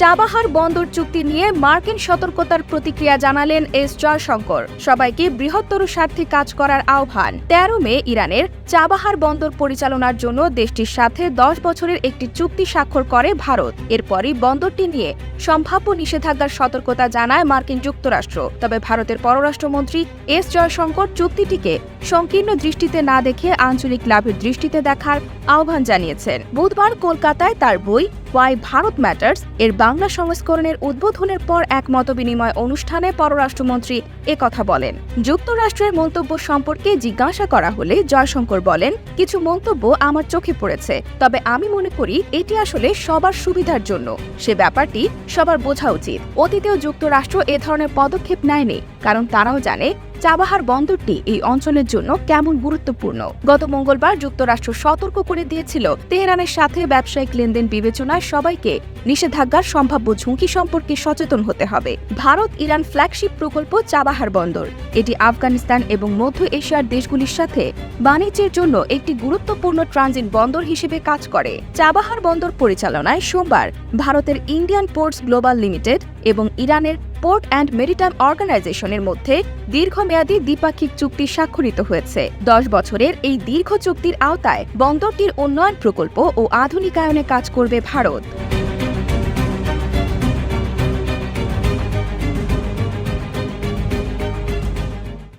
চাবাহার বন্দর চুক্তি নিয়ে মার্কিন সতর্কতার প্রতিক্রিয়া জানালেন এস জয়শঙ্কর। সবাইকে বৃহত্তর স্বার্থে কাজ করার আহ্বান। তেরো মে ইরানের চাবাহার বন্দর পরিচালনার জন্য দেশটির সাথে দশ বছরের একটি চুক্তি স্বাক্ষর করে ভারত। এরপরই বন্দরটি নিয়ে সম্ভাব্য নিষেধাজ্ঞার সতর্কতা জানায় মার্কিন যুক্তরাষ্ট্র। তবে ভারতের পররাষ্ট্রমন্ত্রী এস জয়শঙ্কর চুক্তিটিকে সংকীর্ণ দৃষ্টিতে না দেখে আঞ্চলিক লাভের দৃষ্টিতে দেখার আহ্বান জানিয়েছেন। বুধবার কলকাতায় তার বই ওয়াই ভারত ম্যাটার্স এর বাংলা সংস্করণের উদ্বোধনের পর এক মতবিনিময় অনুষ্ঠানে পররাষ্ট্রমন্ত্রী একথা বলেন। যুক্তরাষ্ট্রের মন্তব্য সম্পর্কে জিজ্ঞাসা করা হলে জয়শঙ্কর বলেন, কিছু মন্তব্য আমার চোখে পড়েছে, তবে আমি মনে করি এটি আসলে সবার সুবিধার জন্য। সে ব্যাপারটি সবার বোঝা উচিত। অতীতেও যুক্তরাষ্ট্র এ ধরনের পদক্ষেপ নেয়নি, কারণ তারাও জানে চাবাহার বন্দরটি এই অঞ্চলের জন্য কেমন গুরুত্বপূর্ণ? গত মঙ্গলবার যুক্তরাষ্ট্র সতর্ক করে দিয়েছিল, তেহরানের সাথে ব্যবসায়িক লেনদেন বিবেচনায় সবাইকে নিষেধাজ্ঞার সম্ভাব্য ঝুঁকি সম্পর্কে সচেতন হতে হবে। ভারত ইরান ফ্ল্যাগশিপ প্রকল্প চাবাহার বন্দর। এটি আফগানিস্তান এবং মধ্য এশিয়ার দেশগুলির সাথে বাণিজ্যের জন্য একটি গুরুত্বপূর্ণ ট্রানজিট বন্দর হিসেবে কাজ করে। চাবাহার বন্দর পরিচালনায় সোমবার ভারতের ইন্ডিয়ান পোর্টস গ্লোবাল লিমিটেড এবং ইরানের পোর্ট অ্যান্ড মেরিটাইম অর্গানাইজেশনের মধ্যে দীর্ঘমেয়াদী দ্বিপাক্ষিক চুক্তি স্বাক্ষরিত হয়েছে। দশ বছরের এই দীর্ঘ চুক্তির আওতায় বন্দরটির উন্নয়ন প্রকল্প ও আধুনিকায়নে কাজ করবে ভারত।